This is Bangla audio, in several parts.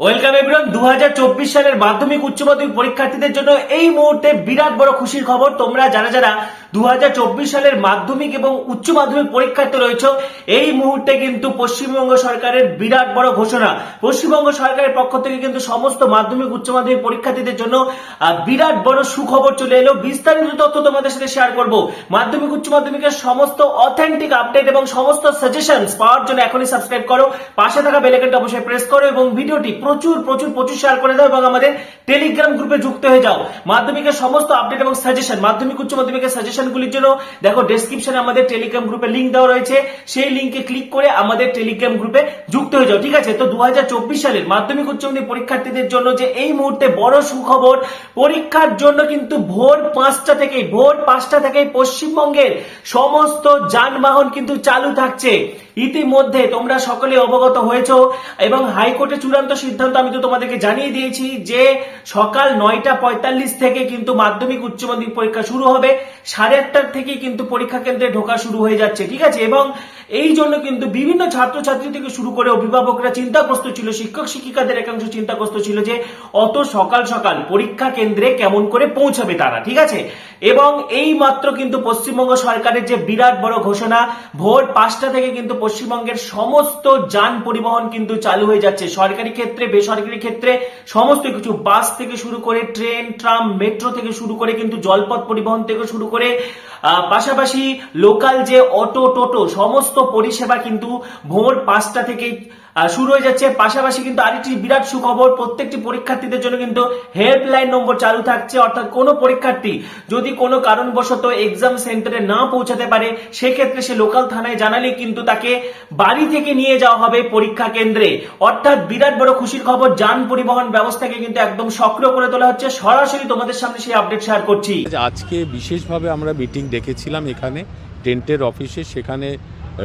ওয়েলকাম এভরিওয়ান দু সালের মাধ্যমিক উচ্চ মাধ্যমিক পরীক্ষার্থীদের জন্য এই মুহূর্তে বিরাট বড় খুশির খবর। তোমরা যারা যারা দু হাজার চব্বিশ সালের মাধ্যমিক এবং উচ্চ মাধ্যমিক পরীক্ষার্থী রয়েছে, এই মুহূর্তে কিন্তু পশ্চিমবঙ্গ সরকারের বিরাট বড় ঘোষণা। পশ্চিমবঙ্গ সরকারের পক্ষ থেকে কিন্তু সমস্ত মাধ্যমিক, উচ্চ মাধ্যমিক পরীক্ষার্থীদের জন্য বিরাট বড় সুখবর চলে এলো। বিস্তারিত তথ্য তোমাদের সাথে শেয়ার করব। মাধ্যমিক, উচ্চ মাধ্যমিকের সমস্ত অথেন্টিক আপডেট এবং সমস্ত সাজেশনস পাওয়ার জন্য এখনই সাবস্ক্রাইব করো। পাশে থাকা বেলাইকনটা অবশ্যই প্রেস করো এবং ভিডিওটি প্রচুর প্রচুর প্রচুর শেয়ার করে দাও এবং আমাদের টেলিগ্রাম গ্রুপে যুক্ত হয়ে যাও। মাধ্যমিকের সমস্ত আপডেট এবং সাজেশন মাধ্যমিক, উচ্চ মাধ্যমিকের সাজেশনগুলির জন্য দেখো ডেসক্রিপশনে আমাদের টেলিগ্রাম গ্রুপে লিঙ্ক দেওয়া রয়েছে। সেই লিংকে ক্লিক করে আমাদের টেলিগ্রাম গ্রুপে যুক্ত হয়ে যাও, ঠিক আছে? তো দু সালের মাধ্যমিক, উচ্চ মাধ্যমিক পরীক্ষার্থীদের জন্য যে এই মুহূর্তে বড় সুখবর, পরীক্ষার জন্য কিন্তু ভোর পাঁচটা থেকে ভোর পাঁচটা থেকে পশ্চিমবঙ্গের সমস্ত যানবাহন কিন্তু চালু থাকছে। ইতিমধ্যে তোমরা সকলে অবগত হয়েছো এবং হাইকোর্টের চূড়ান্ত সিদ্ধান্ত আমি তো তোমাদেরকে জানিয়ে দিয়েছি যে সকাল নয়টা পঁয়তাল্লিশ থেকে কিন্তু মাধ্যমিক উচ্চ মাধ্যমিক পরীক্ষা শুরু হবে। সাড়ে আটটার থেকে কিন্তু পরীক্ষা কেন্দ্রে ঢোকা শুরু হয়ে যাচ্ছে, ঠিক আছে? এবং এই জন্য কিন্তু বিভিন্ন ছাত্রছাত্রী থেকে শুরু করে অভিভাবকরা চিন্তাগ্রস্ত ছিল, শিক্ষক শিক্ষিকাদের একাংশ চিন্তাগ্রস্ত ছিল যে অত সকাল সকাল পরীক্ষা কেন্দ্রে কেমন করে পৌঁছাবে তারা, ঠিক আছে? এবং এই মাত্র কিন্তু পশ্চিমবঙ্গ সরকারের যে বিরাট বড় ঘোষণা, ভোর পাঁচটা থেকে কিন্তু পশ্চিমবঙ্গের সমস্ত যান পরিবহন কিন্তু চালু হয়ে যাচ্ছে। সরকারি ক্ষেত্রে, বেসরকারি ক্ষেত্রে সমস্ত কিছু, বাস থেকে শুরু করে ট্রেন, ট্রাম, মেট্রো থেকে শুরু করে কিন্তু জলপথ পরিবহন থেকে শুরু করে পাশাপাশি লোকাল যে অটো টোটো সমস্ত পরিষেবা কিন্তু ভোর পাঁচটা থেকে শুরু হয়ে যাচ্ছে। পাশাপাশি কিন্তু আরেকটি বিরাট সুখবর, প্রত্যেকটি পরীক্ষার্থীদের জন্য কিন্তু হেল্পলাইন নম্বর চালু থাকছে। অর্থাৎ কোনো পরীক্ষার্থী যদি কোনো কারণবশত এক্সাম সেন্টারে না পৌঁছাতে পারে, সেক্ষেত্রে সে লোকাল থানায় জানালে কিন্তু তাকে বাড়ি থেকে নিয়ে যাওয়া হবে পরীক্ষা কেন্দ্রে। অর্থাৎ বিরাট বড় খুশির খবর, যান পরিবহন ব্যবস্থাকে কিন্তু একদম সক্রিয় করে তোলা হচ্ছে। সরাসরি তোমাদের সামনে সেই আপডেট শেয়ার করছি। আজকে বিশেষভাবে আমরা মিটিং ডেকেছিলাম এখানে টেন্টের অফিসে, সেখানে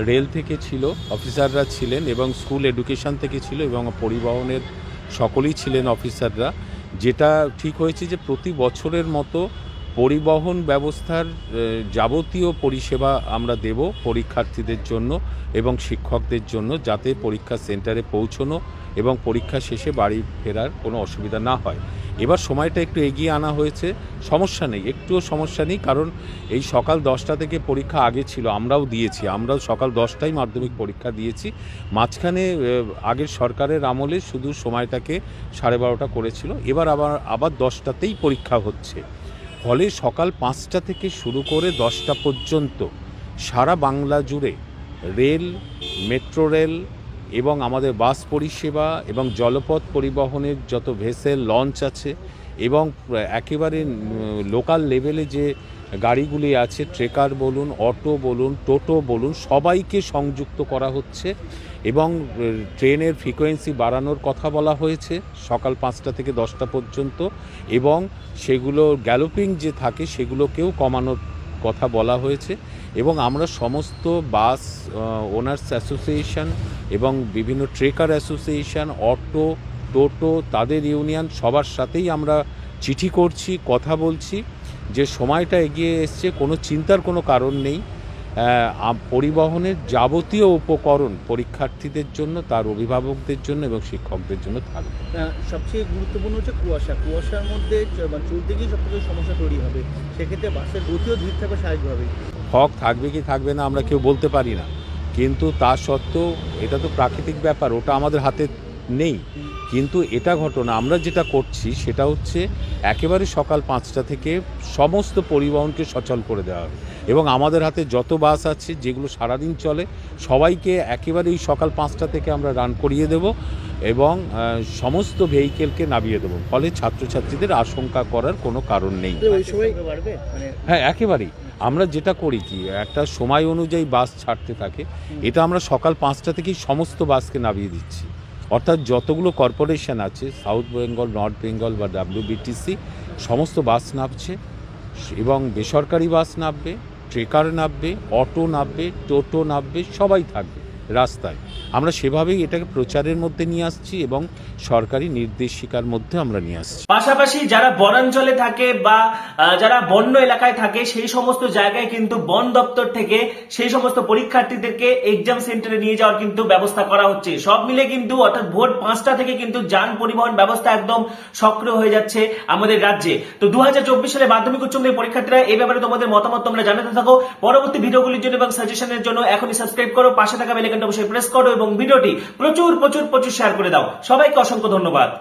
রেল থেকে ছিল, অফিসাররা ছিলেন এবং স্কুল এডুকেশন থেকে ছিল এবং পরিবহনের সকলেই ছিলেন অফিসাররা। যেটা ঠিক হয়েছে যে প্রতি বছরের মতো পরিবহন ব্যবস্থার যাবতীয় পরিষেবা আমরা দেব পরীক্ষার্থীদের জন্য এবং শিক্ষকদের জন্য যাতে পরীক্ষা সেন্টারে পৌঁছনো এবং পরীক্ষা শেষে বাড়ি ফেরার কোনো অসুবিধা না হয়। এবার সময়টা একটু এগিয়ে আনা হয়েছে। সমস্যা নেই, একটুও সমস্যা নেই, কারণ এই সকাল দশটা থেকে পরীক্ষা আগে ছিল, আমরাও দিয়েছি। আমরাও সকাল দশটায় মাধ্যমিক পরীক্ষা দিয়েছি। মাঝখানে আগের সরকারের আমলে শুধু সময়টাকে সাড়ে বারোটা করেছিল, এবার আবার আবার দশটাতেই পরীক্ষা হচ্ছে। ফলে সকাল পাঁচটা থেকে শুরু করে দশটা পর্যন্ত সারা বাংলা জুড়ে রেল, মেট্রো রেল এবং আমাদের বাস পরিষেবা এবং জলপথ পরিবহনের যত ভেসেল লঞ্চ আছে এবং একেবারে লোকাল লেভেলে যে গাড়িগুলি আছে, ট্রেকার বলুন, অটো বলুন, টোটো বলুন, সবাইকে সংযুক্ত করা হচ্ছে এবং ট্রেনের ফ্রিকোয়েন্সি বাড়ানোর কথা বলা হয়েছে সকাল পাঁচটা থেকে দশটা পর্যন্ত এবং সেগুলো গ্যালোপিং যে থাকে সেগুলোকেও কমানোর কথা বলা হয়েছে এবং আমরা সমস্ত বাস ওনার্স অ্যাসোসিয়েশন এবং বিভিন্ন ট্রেকার অ্যাসোসিয়েশন অটো, টোটো, তাদের ইউনিয়ন সবার সাথেই আমরা চিঠি করছি, কথা বলছি। যে সময়টা এগিয়ে এসছে কোনো চিন্তার কোনো কারণ নেই। পরিবহনের যাবতীয় উপকরণ পরীক্ষার্থীদের জন্য তার অভিভাবকদের জন্য এবং শিক্ষকদের জন্য থাকবে। সবচেয়ে গুরুত্বপূর্ণ হচ্ছে কুয়াশা। কুয়াশার মধ্যে মানে চলতে গিয়ে সব থেকে সমস্যা তৈরি হবে। সেক্ষেত্রে বাসের গতিও ধীর থাকবে স্বাভাবিকভাবেই হক থাকবে কি থাকবে না আমরা কেউ বলতে পারি না। কিন্তু তা সত্ত্বেও এটা তো প্রাকৃতিক ব্যাপার ওটা আমাদের হাতে নেই। কিন্তু এটা ঘটনা আমরা যেটা করছি সেটা হচ্ছে একেবারে সকাল পাঁচটা থেকে সমস্ত পরিবহনকে সচল করে দেওয়া হবে। এবং আমাদের হাতে যত বাস আছে যেগুলো সারাদিন চলে সবাইকে একেবারে এই সকাল পাঁচটা থেকে আমরা রান করিয়ে দেব এবং সমস্ত ভেহিকেলকে নামিয়ে দেবো। ফলে ছাত্রছাত্রীদের আশঙ্কা করার কোনো কারণ নেই। মানে হ্যাঁ একেবারেই। আমরা যেটা করি কি একটা সময় অনুযায়ী বাস ছাড়তে থাকে। এটা আমরা সকাল পাঁচটা থেকেই সমস্ত বাসকে নামিয়ে দিচ্ছি। অর্থাৎ যতগুলো কর্পোরেশন আছে, সাউথ বেঙ্গল, নর্থ বেঙ্গল বা ডাব্লিউবিটিসি সমস্ত বাস নামছে এবং বেসরকারি বাস নামবে, ট্রেকার নামবে, অটো নামবে, টোটো নামবে, সবাই থাকবে রাস্তায়। আমরা সেভাবেই এটাকে প্রচারের মধ্যে নিয়ে আসছি এবং সরকারি নির্দেশিকার মধ্যে আমরা নিয়ে আসছি। পাশাপাশি যারা বনাঞ্চলে থাকে বা যারা বন্য এলাকায় থাকে, সেই সমস্ত জায়গায় কিন্তু বন দপ্তর থেকে সেই সমস্ত পরীক্ষার্থীদেরকে এক্সাম সেন্টারে নিয়ে যাওয়ার কিন্তু ব্যবস্থা করা হচ্ছে। সব মিলে কিন্তু অর্থাৎ ভোর পাঁচটা থেকে কিন্তু যান পরিবহন ব্যবস্থা একদম সক্রিয় হয়ে যাচ্ছে আমাদের রাজ্যে। তো দু হাজার চব্বিশ সালে মাধ্যমিক উচ্চ পরীক্ষার্থীরা এই ব্যাপারে তোমাদের মতামত তোমরা জানাতে থাকো। পরবর্তী ভিডিওগুলির জন্য এবং সাজেশনের জন্য এখনই সাবস্ক্রাইব করো, পাশে থাকা বেলাইকনটা অবশ্যই প্রেস করো এবং ভিডিওটি প্রচুর প্রচুর প্রচুর শেয়ার করে দাও। সবাইকে অসংখ্য ধন্যবাদ।